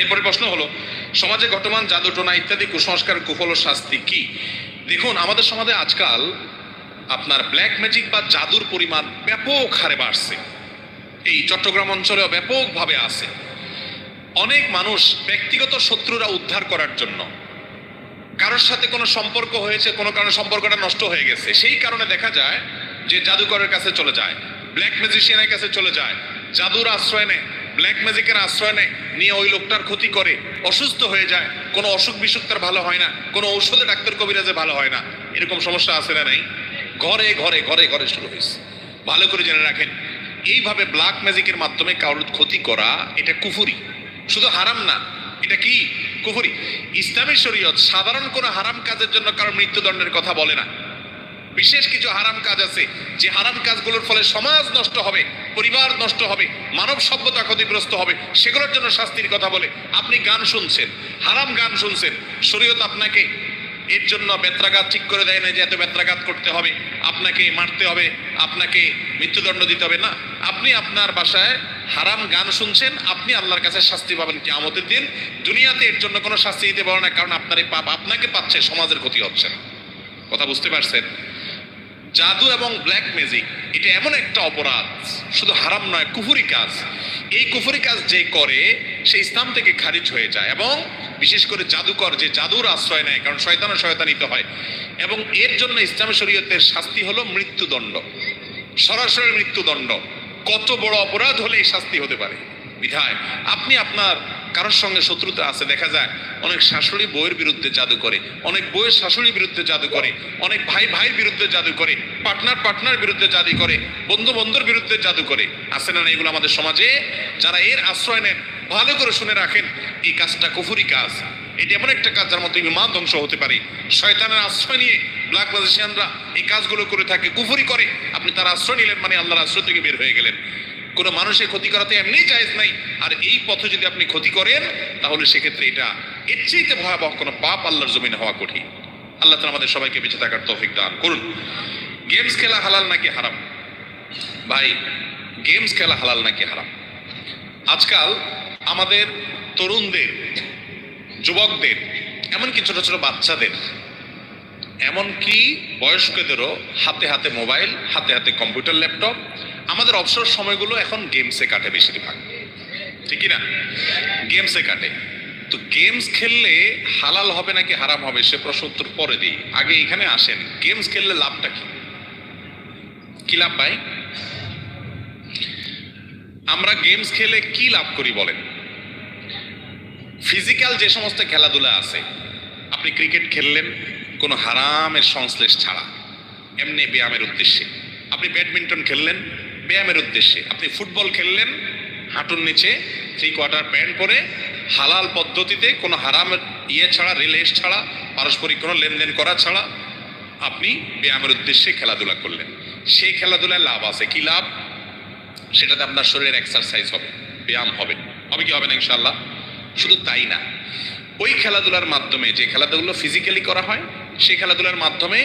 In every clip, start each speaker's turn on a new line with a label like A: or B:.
A: এরপরে প্রশ্ন হলো, সমাজে ঘটমান জাদু টোনা ইত্যাদি কুসংস্কার, কুফল ও শাস্তি কি? দেখুন, আমাদের সমাজে আজকাল আপনার ব্ল্যাক ম্যাজিক বা জাদুর পরিমাণ ব্যাপক হারে বাড়ছে। এই চট্টগ্রাম অঞ্চলেও ব্যাপকভাবে আছে। অনেক মানুষ ব্যক্তিগত শত্রুরা উদ্ধার করার জন্য, কারোর সাথে কোনো সম্পর্ক হয়েছে, কোনো কারণে সম্পর্কটা নষ্ট হয়ে গেছে, সেই কারণে দেখা যায় যে জাদুকরের কাছে চলে যায় ব্ল্যাক ম্যাজিশিয়ানের কাছে চলে যায়, জাদুর আশ্রয় নেয়। ব্ল্যাক ম্যাজিকের আশ্রয় নেয়। নিয়ে ওই লোকটার ক্ষতি করে। অসুস্থ হয়ে যায়। কোনো অসুখ বিসুখ তার ভালো হয় না। কোনো ঔষধে ডাক্তার কবিরাজে ভালো হয় না। এরকম সমস্যা আছে না নাই? ঘরে ঘরে ঘরে ঘরে শুরু হয়েছে। ভালো করে জেনে রাখেন। এইভাবে ব্ল্যাক ম্যাজিকের মাধ্যমে কারোর ক্ষতি করা, এটা কুফুরি। শুধু হারাম না, এটা কি? কুফুরি। ইসলামী শরীয়ত সাধারণ কোনো হারাম কাজের জন্য কারও মৃত্যুদণ্ডের কথা বলে না। বিশেষ কিছু হারাম কাজ আছে। যে হারাম কাজগুলোর ফলে সমাজ নষ্ট হবে, পরিবার নষ্ট হবে, মানব সভ্যতা ক্ষতিগ্রস্ত হবে, সেগুলোর জন্য শাস্তির কথা বলে আপনি গান শুনছেন, হারাম গান শুনছেন, শরীয়ত আপনাকে এর জন্য বেত্রাঘাত ঠিক করে দেয় না যে এত বেত্রাঘাত করতে হবে, আপনাকে মারতে হবে, আপনাকে মৃত্যুদণ্ড দিতে হবে। না, আপনি আপনার বাসায় হারাম গান শুনছেন, আপনি আল্লাহর কাছে শাস্তি পাবেন কিয়ামতের দিন। দুনিয়াতে এর জন্য কোনো শাস্তি দিতে পারে না, কারণ আপনার এই পাপ, আপনাকে পাচ্ছে, সমাজের ক্ষতি হচ্ছে। না কথা বুঝতে পারছেন? জাদু এবং ব্ল্যাক ম্যাজিক, এটা এমন একটা অপরাধ, শুধু হারাম নয়, কুফুরি কাজ। এই কুফুরি কাজ যে করে, সে ইসলাম থেকে খারিজ হয়ে যায় এবং বিশেষ করে জাদুকর যে জাদুর আশ্রয় নেয়, কারণ শয়তানে শয়তানিত হয়। এবং এর জন্য ইসলামী শরীয়তের শাস্তি হলো মৃত্যুদণ্ড। সরাসরি মৃত্যুদণ্ড। কত বড় অপরাধ হলে এই শাস্তি হতে পারে? বিধায় আপনি আপনার কারোর সঙ্গে শত্রুতা আছে, দেখা যায় অনেক শাশুড়ি বইয়ের বিরুদ্ধে জাদু করে, অনেক বইয়ের শাশুড়ির বিরুদ্ধে জাদু করে, অনেক ভাই ভাইয়ের বিরুদ্ধে জাদু করে পার্টনার পার্টনার বিরুদ্ধে জাদু করে বন্ধু বন্ধুর বিরুদ্ধে জাদু করে। আছে না এগুলো আমাদের সমাজে? যারা এর আশ্রয় নেন, ভালো করে শুনে রাখেন, এই কাজটা কুফুরি কাজ। এটা এমন একটা কাজ যার মধ্যে ইমান ধ্বংস হতে পারে। শয়তানের আশ্রয় নিয়ে ব্ল্যাক ম্যাজিশিয়ানরা এই কাজগুলো করে থাকে, কুফুরি করে। আপনি তার আশ্রয় নিলেন মানে আল্লাহর আশ্রয় থেকে বের হয়ে গেলেন। কোনো মানুষের ক্ষতি করাতে এমনি জায়েজ নাই। আর এই পথে যদি আপনি ক্ষতি করেন, তাহলে সেক্ষেত্রে এটা এর চাইতে ভয়াবহ কোনো পাপ আল্লাহর জমিনে হওয়া কঠিন। আল্লাহ তালা আমাদের সবাইকে বেঁচে থাকার তৌফিক দান করুন। গেমস খেলা হালাল নাকি হারাম? ভাই, গেমস খেলা হালাল নাকি হারাম? আজকাল আমাদের তরুণদের, যুবকদের, এমনকি ছোট ছোট বাচ্চাদের, এমনকি বয়স্কদেরও হাতে হাতে মোবাইল, হাতে হাতে কম্পিউটার, ল্যাপটপ আমাদের অবসর সময়গুলো এখন গেমসে কাটে বেশিরভাগ। ঠিকই না? গেমসে কাটে। তো গেমস খেললে হালাল হবে নাকি হারাম হবে সে প্রশ্ন উত্তর পরে দিই। আগে এখানে আসেন। গেমস খেললে লাভটা কি? কি লাভ পাই আমরা গেমস খেলে কি লাভ করি বলেন? ফিজিক্যাল যে সমস্ত খেলাধুলা আছে, আপনি ক্রিকেট খেললেন, কোনো হারামের সংশ্লেষ ছাড়া। এমনি ব্যায়ামের উদ্দেশ্যে। আপনি ব্যাডমিন্টন খেললেন ব্যায়ামের উদ্দেশ্যে। আপনি ফুটবল খেললেন, হাঁটুর নিচে থ্রি কোয়ার্টার প্যান্ট পরে, হালাল পদ্ধতিতে কোনো হারাম ইয়ে ছাড়া রিলেস ছাড়া, পারস্পরিক কোনো লেনদেন করা ছাড়া আপনি ব্যায়ামের উদ্দেশ্যে খেলাধুলা করলেন। সেই খেলাধুলায় লাভ আছে। কি লাভ? সেটাতে আপনার শরীরের এক্সারসাইজ হবে, ব্যায়াম হবে। হবে কি হবে না ইনশাল্লাহ শুধু তাই না। ওই খেলাধুলার মাধ্যমে, যে খেলাধুলো ফিজিক্যালি করা হয়, সেই খেলাধুলার মাধ্যমে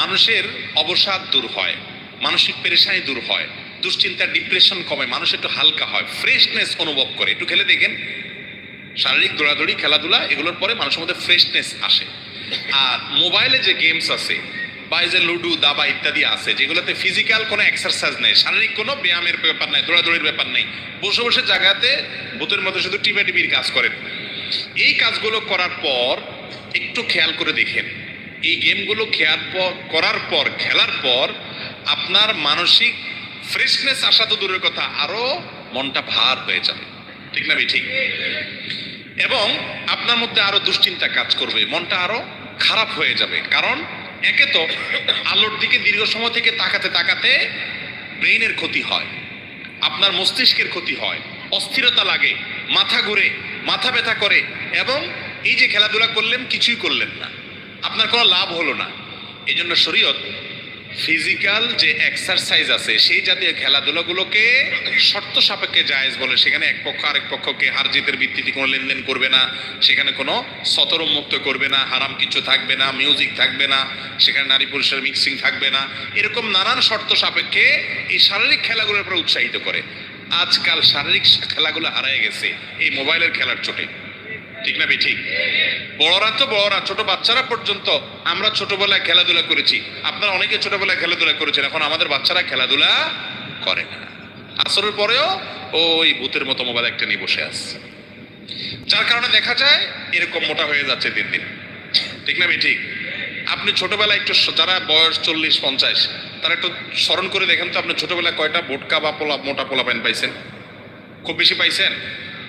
A: মানুষের অবসাদ দূর হয়, মানসিক পেরেশানি দূর হয়। দুশ্চিন্তা ডিপ্রেশন কমে, মানুষ একটু হালকা হয় ফ্রেশনেস অনুভব করে। একটু খেলে দেখেন, শারীরিক দৌড়াদৌড়ি, খেলাধুলা, এগুলোর পরে মানুষের মধ্যে ফ্রেশনেস আসে। আর মোবাইলে যে গেমস আছে, বা এই যে লুডু, দাবা ইত্যাদি আছে, যেগুলোতে ফিজিক্যাল কোনো এক্সারসাইজ নেই, শারীরিক কোনো ব্যায়ামের ব্যাপার নেই, দৌড়াদৌড়ির ব্যাপার নেই, বসে বসে জায়গাতে ভূতের মধ্যে শুধু টিপে টিপির কাজ করেন। এই কাজগুলো করার পর একটু খেয়াল করে দেখেন, এই গেমগুলো খেয়াল পর, করার পর, খেলার পর আপনার মানসিক ফ্রেশনেস আসা তো দূরের কথা, আরও মনটা ভার হয়ে যাবে। ঠিক না ঠিক এবং আপনার মধ্যে আরও দুশ্চিন্তা কাজ করবে, মনটা আরও খারাপ হয়ে যাবে। কারণ একে তো আলোর দিকে দীর্ঘ সময় থেকে তাকাতে তাকাতে ব্রেইনের ক্ষতি হয়, আপনার মস্তিষ্কের ক্ষতি হয়, অস্থিরতা লাগে, মাথা ঘুরে, মাথা ব্যথা করে, এবং এই যে খেলাধুলা করলেন, কিছুই করলেন না। আপনার কোনো লাভ হলো না। এই জন্য শরীয়ত ফিজিক্যাল যে এক্সারসাইজ আছে, সেই জাতীয় খেলাধুলাগুলোকে শর্ত সাপেক্ষে জায়েজ বলে, সেখানে এক পক্ষ আরেক পক্ষকে হার জিতের ভিত্তিতে কোনো লেনদেন করবে না, সেখানে কোনো সতরম মুক্ত করবে না, হারাম কিছু থাকবে না মিউজিক থাকবে না, সেখানে নারী পুরুষের মিক্সিং থাকবে না, এরকম নানান শর্ত সাপেক্ষে এই শারীরিক খেলাগুলোর উপর উৎসাহিত করে। আজকাল শারীরিক খেলাগুলো হারায় গেছে, এই মোবাইলের খেলার চোটে ঠিক না ঠিক। বড়রা তো বড়রা, ছোট বাচ্চারা পর্যন্ত আমরা ছোটবেলায় খেলাধুলা করেছি। আপনারা অনেকে ছোটবেলায় খেলাধুলা করেছেন, এখন আমাদের বাচ্চারা খেলাধুলা করে না। আসরের পরেও ওই ভূতের মতো মোবাইল একটা নিয়ে বসে আছে। যার কারণে দেখা যায় এরকম মোটা হয়ে যাচ্ছে দিন দিন। ঠিক না ঠিক। আপনি ছোটবেলায় একটু যারা বয়স চল্লিশ, পঞ্চাশ, তারা একটু স্মরণ করে দেখেন তো, আপনি ছোটবেলায় কয়টা বোটকা বা পোলা মোটা পোলা প্যান্ট পাইছেন? খুব বেশি পাইছেন?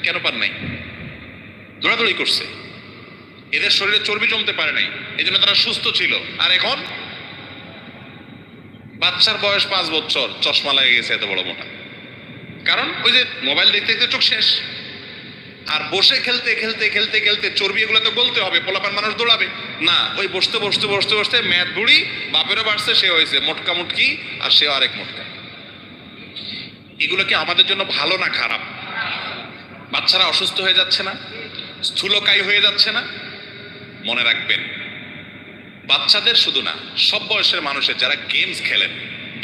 A: কেন পান নাই? দৌড়াদৌড়ি করছে। এদের শরীরে চর্বি জমতে পারে নাই। এই জন্য তারা সুস্থ ছিল। আর এখন? বাচ্চার বয়স পাঁচ বছর। চশমা লাগে গেছে এত বড় মোটা। কারণ ওই যে মোবাইল দেখতে দেখতে চোখ শেষ। আর বসে খেলতে খেলতে খেলতে খেলতে চর্বি এগুলো তো গলতে হবে। পোলাপান মানুষ দৌড়াবে। না, ওই বসতে বসতে বসতে বসতে ম্যাথ বুড়ি বাপেরও বাড়ছে সে হয়েছে মোটকা মুটকি, আর সেও আরেক মোটকা। এগুলো কি আমাদের জন্য ভালো না খারাপ? বাচ্চারা অসুস্থ হয়ে যাচ্ছে না? স্থূলকায় হয়ে যাচ্ছে না? মনে রাখবেন, বাচ্চাদের শুধু না, সব বয়সের মানুষের যারা গেমস খেলেন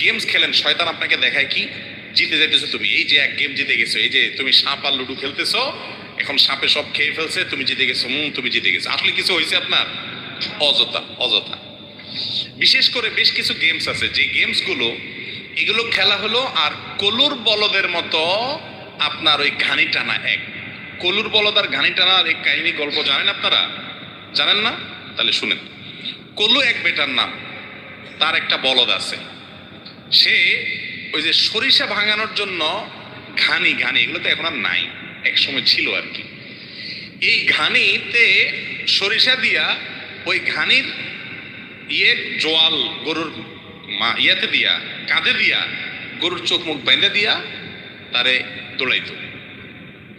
A: গেমস খেলেন, শয়তান আপনাকে দেখায় কি? জিতে যাইতেছো তুমি। এই যে এক গেম জিতে গেছো, এই যে তুমি সাপ আর লুডু খেলতেছো, এখন সাপে সব খেয়ে ফেলছে, তুমি জিতে গেছো, হুম, তুমি জিতে গেছো। আসলে কিছু হয়েছে আপনার? অযথা অযথা। বিশেষ করে বেশ কিছু গেমস আছে, যে গেমসগুলো এগুলো খেলা হলো আর কলুর বলদের মতো আপনার ওই ঘানি টানা এক। কলুর বলদ আর ঘানি টানার এক কাহিনী গল্প জানেন আপনারা? জানেন না? তাহলে শুনেন। কলু এক বেটার নাম। তার একটা বলদ আছে। সে ওই যে সরিষা ভাঙানোর জন্য ঘানি ঘানি, এগুলো তো এখন আর নাই। এক সময় ছিল আর কি। এই ঘানিতে সরিষা দিয়া ওই ঘানির ইয়ে জোয়াল গরুর মা, ইয়াতে দিয়া, কাঁধে দিয়া গরুর চোখ মুখ বেঁধে দিয়া তারে দৌড়াইতো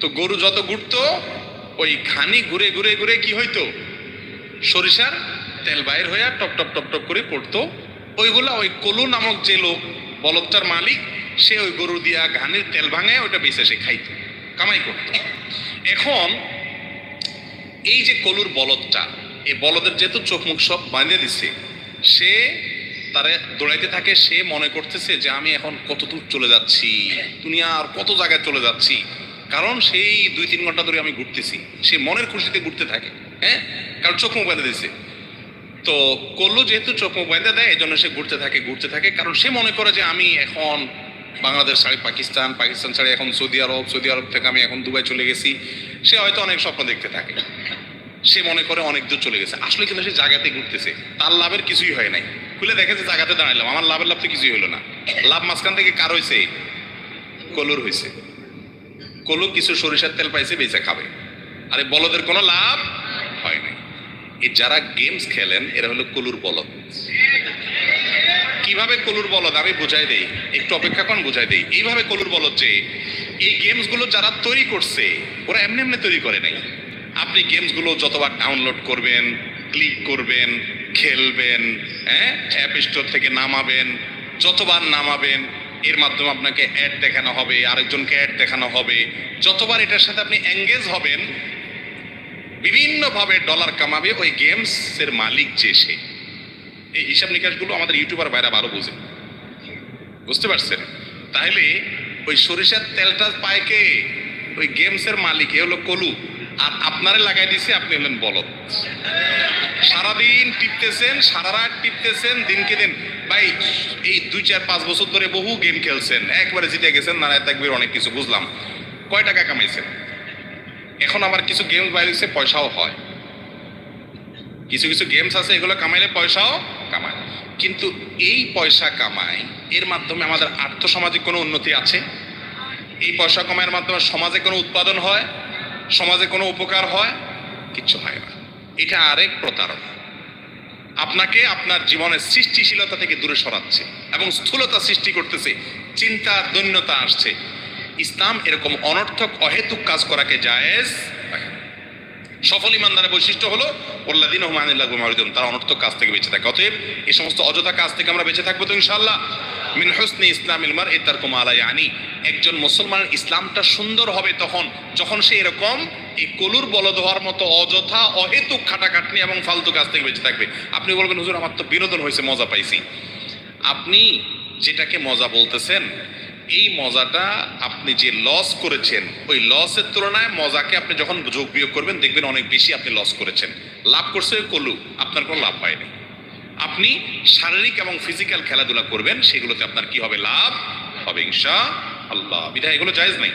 A: তো গরু যত ঘুরতো ওই ঘানি ঘুরে ঘুরে ঘুরে কি হইতো? সরিষার তেল বাইর হইয়া টপ টপ টপ টপ করে পড়তো। ওইগুলা ওই কলু নামক যে লোক বলদটার মালিক, সে ওই গরু দিয়া ঘানির তেল ভাঙে ওইটা বেঁচে সে খাইতো, কামাই করতো। এখন এই যে কলুর বলদটা, এই বলদের যেহেতু চোখ মুখ সব বাঁধে দিছে, সে তারে দৌড়াইতে থাকে, সে মনে করতেছে যে আমি এখন কত দূর চলে যাচ্ছি দুনিয়া আর কত জায়গায় চলে যাচ্ছি। কারণ সেই দুই তিন ঘণ্টা ধরে আমি ঘুরতেছি। সে মনের খুশিতে ঘুরতে থাকে হ্যাঁ? কারণ চোখ বেঁধে দিছে তো কল্লু যেহেতু চোখ বেঁধে দেয় এই জন্য সে ঘুরতে থাকে ঘুরতে থাকে। কারণ সে মনে করে যে আমি এখন বাংলাদেশ ছাড়ি, পাকিস্তান পাকিস্তান ছাড়ি, এখন সৌদি আরব সৌদি আরব থেকে আমি এখন দুবাই চলে গেছি। সে হয়তো অনেক স্বপ্ন দেখতে থাকে। সে মনে করে অনেক দূর চলে গেছে। আসলে কিন্তু সে জায়গাতে ঘুরতেছে। তার লাভের কিছুই হয় নাই। খুলে দেখে যে জায়গাতে দাঁড়াইলাম। আমার লাভের লাভ তো কিছুই হলো না। লাভ মাঝখান থেকে কার হয়েছে কলুর হয়েছে কলু কিছু সরিষার তেল পাইছে, বেঁচে খাবে। আরে বলদের কোনো লাভ হয় নাই। এই যারা গেমস খেলেন, এরা হলো কলুর বলদ। কীভাবে কলুর বলদ? আমি বুঝাই দেই। একটু অপেক্ষা করুন, বুঝাই দেই। এইভাবে কলুর বলদ যে, এই গেমসগুলো যারা তৈরি করছে, ওরা এমনি এমনি তৈরি করে নাই। আপনি গেমসগুলো যতবার ডাউনলোড করবেন ক্লিক করবেন, খেলবেন হ্যাঁ অ্যাপ স্টোর থেকে নামাবেন, যতবার নামাবেন এর মাধ্যমে আপনাকে অ্যাড দেখানো হবে, আরেকজনকে অ্যাড দেখানো হবে। যতবার এটার সাথে আপনি এঙ্গেজ হবেন, বিভিন্নভাবে ডলার কামাবে ওই গেমসের মালিক যে সে। এই হিসাব নিকাশগুলো আমাদের ইউটিউবার ভাইরা ভালো বোঝে। বুঝতে পারছেন? তাহলে ওই সরিষার তেলটা পায় কে? ওই গেমসের মালিক, এ হলো কলু। আর আপনারে লাগাই দিছে, আপনি হলেন বলদ। সারাদিন টিপতেছেন, সারা রাত টিপতেছেন, দিনকে দিন। ভাই, এই দুই, চার, পাঁচ বছর ধরে বহু গেম খেলছেন। একবারে জিতে গেছেন, নারায় তাকবির অনেক কিছু বুঝলাম। কয় টাকা কামাইছেন? এখন আবার কিছু গেমস বাইরে পয়সাও হয়। কিছু কিছু গেমস আছে, এগুলো কামাইলে পয়সাও কামায়। কিন্তু এই পয়সা কামাই, এর মাধ্যমে আমাদের আর্থসামাজিক কোনো উন্নতি আছে? এই পয়সা কামাইয়ের মাধ্যমে সমাজে কোনো উৎপাদন হয়? সমাজে কোনো উপকার হয়? কিচ্ছু হয় না। এটা আরেক প্রতারণা আপনাকে আপনার জীবনের সৃষ্টিশীলতা থেকে দূরে সরাচ্ছে এবং স্থূলতা সৃষ্টি করতেছে। চিন্তা দৈন্যতা আসছে। ইসলাম এরকম অনর্থক, অহেতুক কাজ করাকে জায়েজ। সফল ইমানদারের বৈশিষ্ট্য হলো ওল্লাদিন হুমায়ুল্লাহ মারিদুম তারা অনর্থক কাজ থেকে বেঁচে থাকে। অতএব এই সমস্ত অযথা কাজ থেকে আমরা বেঁচে থাকব তো ইনশাল্লাহ মিন হুসনি ইসলাম ইলমার এ তার আনি। একজন মুসলমানের ইসলামটা সুন্দর হবে তখন, যখন সে এরকম এই কলুর বলদ হওয়ার মতো অযথা, অহেতুক খাটাখাটনি এবং ফালতু কাজ থেকে বেঁচে থাকবে। আপনি বলবেন, হুজুর, আমার তো বিনোদন হয়েছে, মজা পাইছি। আপনি যেটাকে মজা বলতেছেন এই মজাটা আপনি যে লস করেছেন, ওই লসের তুলনায় মজাকে আপনি যখন যোগ বিয়োগ করবেন, দেখবেন অনেক বেশি আপনি লস করেছেন। লাভ করছে কলু, আপনার কোনো লাভ পায়নি আপনি শারীরিক এবং ফিজিক্যাল খেলাধুলা করবেন, সেগুলোতে আপনার কি হবে? লাভ হবে, ইনশা আল্লাহ। বিধায় এগুলো জায়জ নাই।